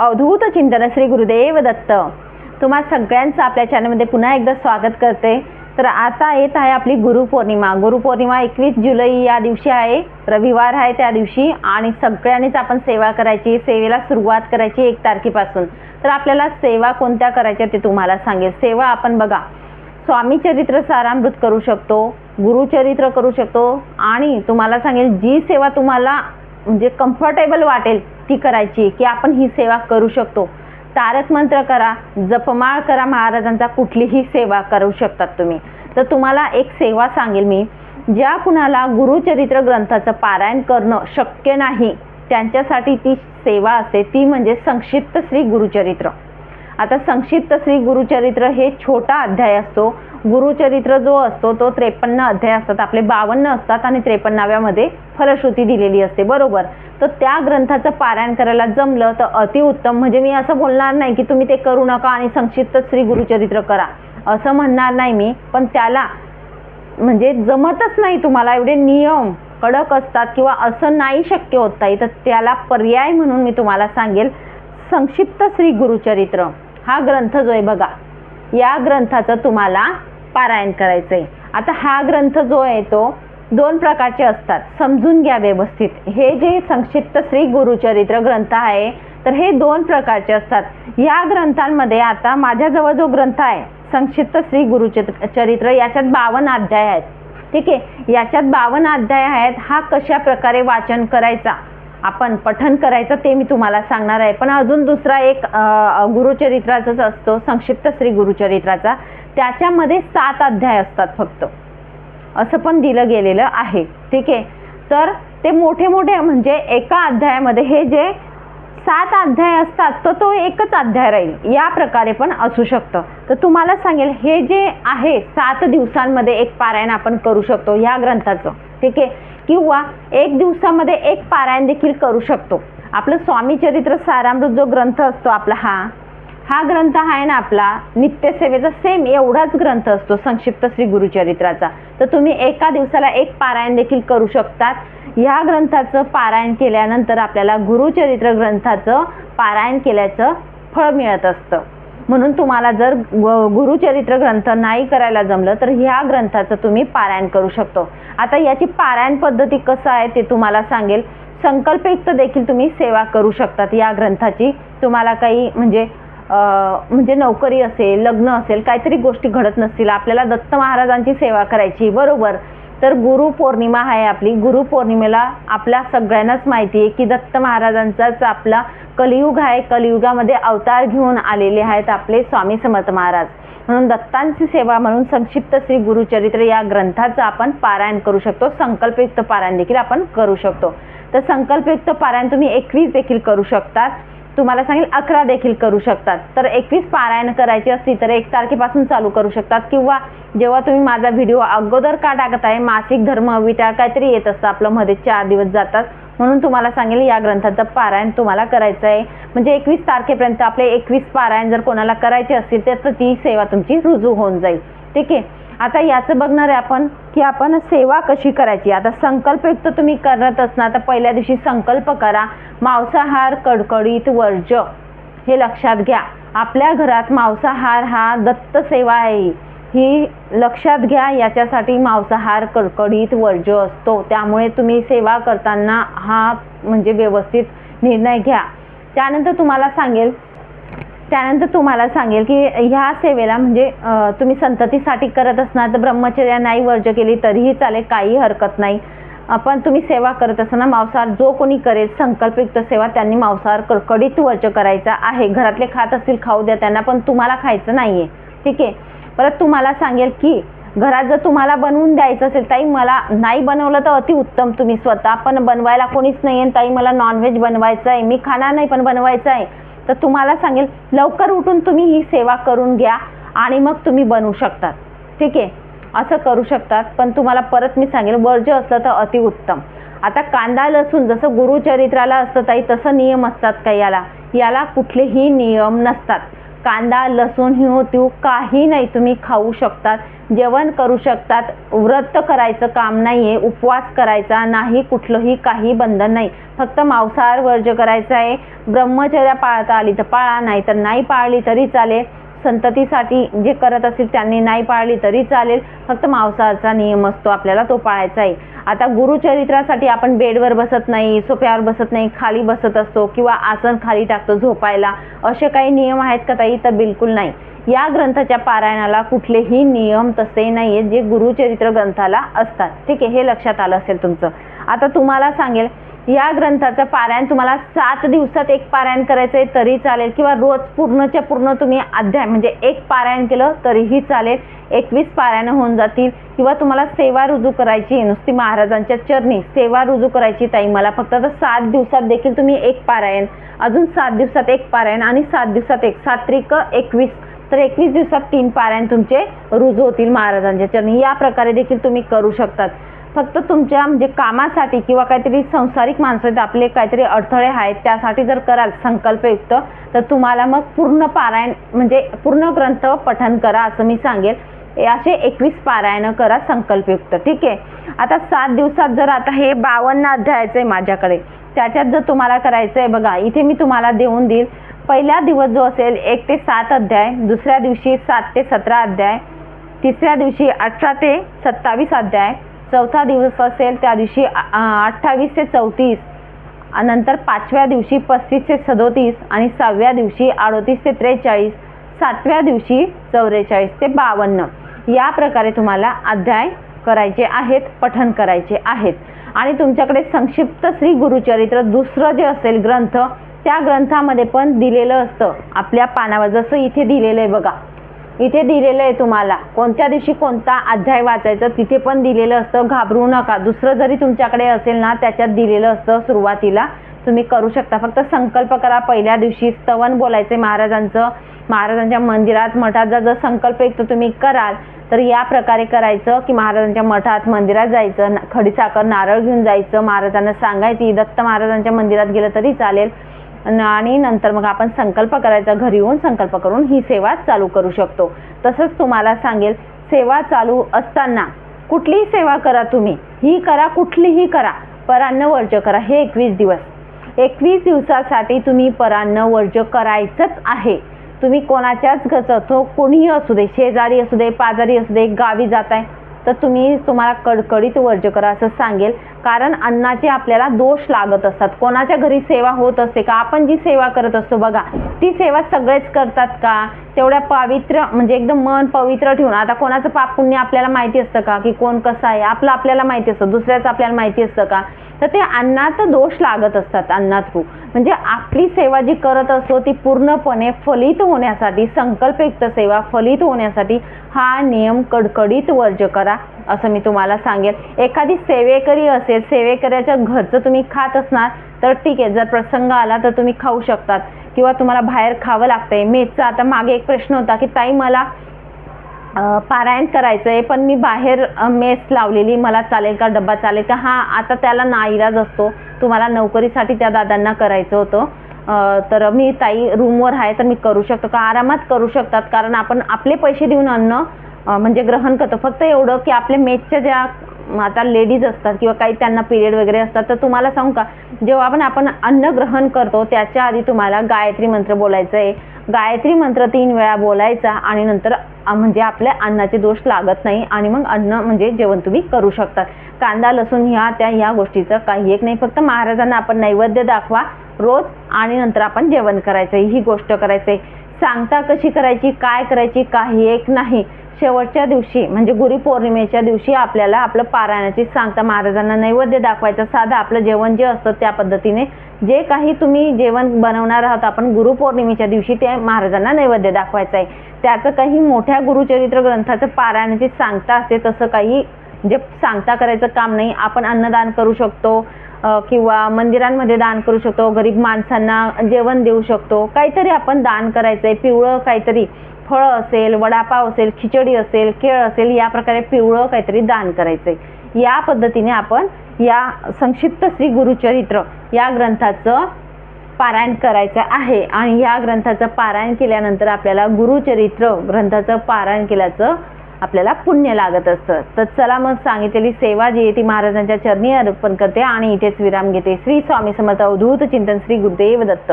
अवधूत चिंतन श्री गुरुदेव दत्त. तुम्हा सगळ्यांचं आपल्या चॅनलमध्ये पुन्हा एकदा स्वागत करते. तर आता येत आहे आपली गुरुपौर्णिमा. गुरुपौर्णिमा एकवीस जुलै या दिवशी आहे. रविवार आहे त्या दिवशी आणि सगळ्यांनीच आपण सेवा करायची सेवेला सुरुवात करायची एक तारखेपासून. तर आपल्याला सेवा कोणत्या करायच्या ते तुम्हाला सांगेल. सेवा आपण बघा. स्वामी चरित्र सारामृत करू शकतो गुरुचरित्र करू शकतो आणि तुम्हाला सांगेल जी सेवा तुम्हाला म्हणजे कम्फर्टेबल वाटेल भक्ती करायची की आपण ही सेवा करू शकतो. तारक मंत्र करा जपमाळ करा महाराजांचा कुठलीही सेवा करू शकतात तुम्ही. तर तुम्हाला एक सेवा सांगेल मी ज्या कुणाला गुरुचरित्र ग्रंथाचं पारायण करणं शक्य नाही त्यांच्यासाठी ती सेवा असते ती म्हणजे संक्षिप्त श्री गुरुचरित्र. आता संक्षिप्त श्री गुरुचरित्र हे छोटा अध्याय असतो गुरुचरित्र जो असतो तो त्रेपन्न अध्याय असतात. आपले बावन्न असतात आणि त्रेपन्नाव्यामध्ये फलश्रुती दिलेली असते. बरोबर? तर त्या ग्रंथाचं पारायण करायला जमलं तर अतिउत्तम. म्हणजे मी असं बोलणार नाही की तुम्ही ते करू नका आणि संक्षिप्त श्री गुरुचरित्र करा. असं म्हणणार नाही मी. पण त्याला म्हणजे जमतच नाही तुम्हाला. एवढे नियम कडक असतात किंवा असं नाही शक्य होत नाही तर त्याला पर्याय म्हणून मी तुम्हाला सांगेल. संक्षिप्त श्री गुरुचरित्र. हा ग्रंथ जो आहे बघा या ग्रंथाचं तुम्हाला पारायण करायचं आहे आता हा ग्रंथ जो आहे तो दोन प्रकारचे असतात. समजून घ्या व्यवस्थित. हे जे संक्षिप्त श्री गुरुचरित्र ग्रंथ आहे तर हे दोन प्रकारचे असतात. या ग्रंथांमध्ये आता माझ्याजवळ जो ग्रंथ आहे संक्षिप्त श्री गुरुचरित्र चरित्र याच्यात बावन्न अध्याय आहेत. ठीक आहे? याच्यात बावन्न अध्याय आहेत. हा कशा प्रकारे वाचन करायचा? आपण पठन करायचं ते मी तुम्हाला सांगणार आहे. पण अजून दुसरा एक गुरुचरित्राचाच असतो संक्षिप्त श्री गुरुचरित्राचा. त्याच्यामध्ये सात अध्याय असतात फक्त. असं पण दिलं गेलेलं आहे. ठीक आहे? तर ते मोठे मोठे म्हणजे एका अध्यायामध्ये हे जे सात अध्याय असतात तर तो एकच अध्याय राहील. या प्रकारे पण असू शकतं. तर तुम्हाला सांगेल हे जे आहे सात दिवसांमध्ये एक पारायण आपण करू शकतो ह्या ग्रंथाचं. ठीक आहे? किंवा एक दिवसामध्ये एक पारायण देखील करू शकतो. आपलं स्वामी चरित्र सारामृत जो ग्रंथ असतो आपला हा हा ग्रंथ आहे ना आपला नित्यसेवेचा सेम एवढाच ग्रंथ असतो संक्षिप्त श्री गुरुचरित्राचा. तर तुम्ही एका दिवसाला एक पारायण देखील करू शकतात. ह्या ग्रंथाचं पारायण केल्यानंतर आपल्याला गुरुचरित्र ग्रंथाचं पारायण केल्याचं फळ मिळत असतं. म्हणून तुम्हाला जर गुरुचरित्र ग्रंथ नाही करायला जमलं तर ह्या ग्रंथाचं तुम्ही पारायण करू शकतो. आता याची पारायण पद्धती कसं आहे ते तुम्हाला सांगेल. संकल्पयुक्त देखील तुम्ही सेवा करू शकतात. या ग्रंथाची तुम्हाला काही म्हणजे म्हणजे नोकरी असेल लग्न असेल काहीतरी गोष्टी घडत नसतील. आपल्याला दत्त महाराजांची सेवा करायची बरोबर. तर गुरुपौर्णिमा आहे आपली. गुरुपौर्णिमेला आपल्या सगळ्यांनाच माहिती आहे की दत्त महाराजांचाच आपला कलियुग आहे. कलियुगामध्ये अवतार घेऊन आलेले आहेत आपले स्वामी समर्थ महाराज. म्हणून दत्तांची सेवा म्हणून संक्षिप्त श्री गुरुचरित्र या ग्रंथाचं आपण पारायण करू शकतो. संकल्पयुक्त पारायण देखील आपण करू शकतो. तर संकल्पयुक्त पारायण तुम्ही एकवीस देखील करू शकतात. तुम्हाला सांगेल अकरा देखील करू शकतात. तर एकवीस पारायण करायची असती तर एक तारखेपासून चालू करू शकतात. किंवा जेव्हा तुम्ही माझा व्हिडिओ अगोदर का टाकत आहे मासिक धर्म विचार काहीतरी येत असतं आपलं मध्ये चार दिवस जातात. म्हणून तुम्हाला सांगेल या ग्रंथाचं पारायण तुम्हाला करायचं आहे. म्हणजे एकवीस तारखेपर्यंत आपले एकवीस पारायण जर कोणाला करायचे असतील तर ती सेवा तुमची रुजू होऊन जाईल. ठीक आहे? आता याचं बघणार आहे आपण की आपण सेवा कशी करायची. आता संकल्पयुक्त तुम्ही करत असणार तर पहिल्या दिवशी संकल्प करा. मांसाहार कडकडीत वर्ज्य. हे लक्षात घ्या. आपल्या घरात मांसाहार हा दत्त सेवा आहे. ही लक्षात घ्या याच्यासाठी मांसाहार कडकडीत वर्ज्य असतो. त्यामुळे तुम्ही सेवा करताना हा म्हणजे व्यवस्थित निर्णय घ्या. त्यानंतर तुम्हाला सांगेल त्यानंतर तुम्हाला सांगेल की ह्या सेवेला म्हणजे तुम्ही संततीसाठी करत असणार तर ब्रह्मचर्या नाही वर्ज केली तरीही चालेल काही हरकत नाही. पण तुम्ही सेवा करत असताना मांसाहार जो कोणी करेल संकल्पयुक्त सेवा त्यांनी मांसाहार कडकडीत वर्ज करायचा आहे. घरातले खात असतील खाऊ द्या त्यांना पण तुम्हाला खायचं नाही आहे ठीक आहे? परत तुम्हाला सांगेल की घरात जर तुम्हाला बनवून द्यायचं असेल ताई मला नाही बनवलं तर अतिउत्तम तुम्ही स्वतः पण बनवायला कोणीच नाही आहे ताई मला नॉनव्हेज बनवायचं आहे मी खाणार नाही पण बनवायचं आहे तर तुम्हाला सांगेल लवकर उठून तुम्ही ही सेवा करून घ्या आणि मग तुम्ही बनवू शकतात. ठीक आहे? असं करू शकतात. पण तुम्हाला परत मी सांगेल वर्ज्य असलं तर अतिउत्तम. आता कांदा लसूण जसं गुरुचरित्राला असतं ताई तसं नियम असतात का याला? याला कुठलेही नियम नसतात. कांदा लसूण हिव तीव काही नाही तुम्ही खाऊ शकतात. जेवण करू शकतात. व्रत करायचं काम नाही आहे उपवास करायचा नाही कुठलंही काही बंधन नाही. फक्त मांसाहार वर्ज करायचं आहे. ब्रह्मचर्या पाळता आली तर पाळा नाही तर नाही पाळली तरी चालेल. संततीसाठी जे करत असतील त्यांनी नाही पाळली तरी चालेल. फक्त मांसाहारचा नियम असतो आपल्याला तो पाळायचा आहे. आता गुरुचरित्रासाठी आपण बेडवर बसत नाही सोप्यावर बसत नाही खाली बसत असतो किंवा आसन खाली टाकतो झोपायला. असे काही नियम आहेत का ताई? तर बिलकुल नाही. या ग्रंथाच्या पारायणाला कुठलेही नियम तसे नाही आहेत जे गुरुचरित्र ग्रंथाला असतात. ठीक आहे हे लक्षात आलं असेल तुमचं. आता तुम्हाला सांगेल या ग्रंथाचं पारायण तुम्हाला सात दिवसात एक पारायण करायचं आहे तरी चालेल. किंवा रोज पूर्णच्या पूर्ण तुम्ही अध्याय म्हणजे एक पारायण केलं तरीही चालेल. एकवीस पारायणं होऊन जातील. किंवा तुम्हाला सेवा रुजू करायची नुसती महाराजांच्या चरणी सेवा रुजू करायची ताई मला फक्त तर सात दिवसात देखील तुम्ही एक पारायण अजून सात दिवसात एक पारायण आणि सात दिवसात एक सात्रिक एकवीस. तर एकवीस दिवसात तीन पारायण तुमचे रुजू होतील महाराजांच्या चरणी. या प्रकारे देखील तुम्ही करू शकतात. फक्त तुमच्या म्हणजे कामासाठी किंवा काहीतरी संसारिक माणसं आहेत आपले काहीतरी अडथळे आहेत त्यासाठी जर कराल संकल्पयुक्त तर तुम्हाला मग पूर्ण पारायण म्हणजे पूर्ण ग्रंथ पठन करा असं मी सांगेल. असे एकवीस पारायणं करा संकल्पयुक्त ठीक आहे? आता सात दिवसात जर आता हे बावन्न अध्यायाचं आहे माझ्याकडे त्याच्यात जर तुम्हाला करायचं आहे बघा इथे मी तुम्हाला देऊन देईल. पहिला दिवस जो असेल एक ते सात अध्याय दुसऱ्या दिवशी सात ते सतरा अध्याय तिसऱ्या दिवशी अठरा ते सत्तावीस अध्याय चौथा दिवस असेल त्या दिवशी अठ्ठावीस ते चौतीस. नंतर पाचव्या दिवशी पस्तीस ते सदोतीस आणि सहाव्या दिवशी अडोतीस ते त्रेचाळीस सातव्या दिवशी चौवेचाळीस ते बावन्न. या प्रकारे तुम्हाला अध्याय करायचे आहेत पठण करायचे आहेत. आणि तुमच्याकडे संक्षिप्त श्री गुरुचरित्र दुसरं जे असेल ग्रंथ त्या ग्रंथामध्ये पण दिलेलं असतं. आपल्या पानावर जसं इथे दिलेलं आहे बघा. इथे दिलेलं आहे तुम्हाला. कोणत्या दिवशी कोणता अध्याय वाचायचा तिथे पण दिलेलं असतं. घाबरू नका. दुसरं जरी तुमच्याकडे असेल ना त्याच्यात दिलेलं असतं सुरुवातीला. तुम्ही करू शकता. फक्त संकल्प करा. पहिल्या दिवशी स्तवन बोलायचे महाराजांचं. महाराजांच्या मंदिरात मठात जर संकल्प एक तुम्ही कराल तर या प्रकारे करायचं की महाराजांच्या मठात मंदिरात जायचं. ना- खडीसाखर नारळ घेऊन जायचं. महाराजांना सांगायची दत्त महाराजांच्या मंदिरात गेलं तरी चालेल. आणि नंतर मग आपण संकल्प करायचा घरी येऊन संकल्प करून ही सेवा चालू करू शकतो. तसंच तुम्हाला सांगेल सेवा चालू असताना कुठलीही सेवा करा तुम्ही. ही करा कुठलीही करा. परान्न वर्ज करा. हे एकवीस दिवस. एकवीस दिवसासाठी तुम्ही परान्न वर्ज करायचंच आहे. तुम्ही कोणाच्याच घरचं तो कोणीही असू दे शेजारी असू दे पाजारी असू दे गावी जात आहे तर तुम्ही तुम्हाला कडकडीत वर्ज करा असं सांगेल. कारण अन्नाचे आपल्याला दोष लागत असतात. कोणाच्या घरी सेवा होत असते का? आपण जी सेवा करत असतो बघा ती सेवा सगळेच करतात का? तेवढ्या पवित्र म्हणजे एकदम मन पवित्र ठेवून. आता कोणाचं पाप पुण्य आपल्याला माहिती असतं का? की कोण कसं आहे? आपलं आपल्याला माहिती असतं. दुसऱ्याचं आपल्याला माहिती असतं का? तर ते अन्नात दोष लागत असतात अन्नात थ्रू म्हणजे आपली सेवा जी करत असतो ती पूर्णपणे फलित होण्यासाठी संकल्पयुक्त सेवा फलित होण्यासाठी हा नियम कडकडीत वर्ज करा असं मी तुम्हाला सांगेल एखादी सेवेकरी असेल सेवेकऱ्याच्या घरचं तुम्ही खात असणार तर ठीक आहे जर प्रसंग आला तर तुम्ही खाऊ शकतात. किंवा तुम्हाला बाहेर खावं लागतंय. मेसचा आता मागे एक प्रश्न होता की ताई मला पारायण करायचं आहे पण मी बाहेर मेस लावलेली मला चालेल का डब्बा चालेल का हा आता त्याला नाईलाज असतो. तुम्हाला नोकरीसाठी त्या दादांना करायचं होतं. तर मी ताई रूमवर आहे तर मी करू शकतो का आरामात करू शकतात कारण आपण आपले पैसे देऊन अन्न म्हणजे ग्रहण करतो. फक्त एवढं की आपल्या मेसच्या ज्या आता लेडीज असतात किंवा काही त्यांना पिरियड वगैरे असतात तर तुम्हाला सांगू का जेव्हा आपण आपण अन्न ग्रहण करतो त्याच्या आधी तुम्हाला गायत्री मंत्र बोलायचं आहे गायत्री मंत्र तीन वेळा बोलायचा आणि नंतर म्हणजे आपल्या अन्नाचे दोष लागत नाही आणि मग अन्न म्हणजे जेवण तुम्ही करू शकतात. कांदा लसूण ह्या त्या ह्या गोष्टीचं काही एक नाही. फक्त महाराजांना आपण नैवेद्य दाखवा रोज आणि नंतर आपण जेवण करायचं. ही गोष्ट करायचं सांगता कशी करायची काय करायची काही एक नाही. शेवटच्या दिवशी म्हणजे गुरुपौर्णिमेच्या दिवशी आपल्याला आपलं पारायणाची सांगता महाराजांना नैवेद्य दाखवायचं साधं आपलं जेवण जे असतं त्या पद्धतीने जे काही तुम्ही जेवण बनवणार आहात आपण गुरुपौर्णिमेच्या दिवशी ते महाराजांना नैवेद्य दाखवायचं आहे. त्याचं काही मोठ्या गुरुचरित्र ग्रंथाचं पारायणाची सांगता असते तसं काही जे सांगता करायचं काम नाही. आपण अन्नदान करू शकतो किंवा मंदिरांमध्ये दान करू शकतो गरीब माणसांना जेवण देऊ शकतो. काहीतरी आपण दान करायचं आहे पिवळं काहीतरी फळं असेल वडापाव असेल खिचडी असेल केळ असेल या प्रकारे पिवळं काहीतरी दान करायचं आहे या पद्धतीने आपण या संक्षिप्त श्री गुरुचरित्र या ग्रंथाचं पारायण करायचं आहे. आणि या ग्रंथाचं पारायण केल्यानंतर आपल्याला गुरुचरित्र ग्रंथाचं पारायण केल्याचं आपल्याला पुण्य लागत असतं. तर चला मग सांगितलेली सेवा जी आहे ती महाराजांच्या चरणी अर्पण करते. आणि इथेच विराम घेते. श्री स्वामी समर्थ अवधूत चिंतन श्री गुरुदेव दत्त.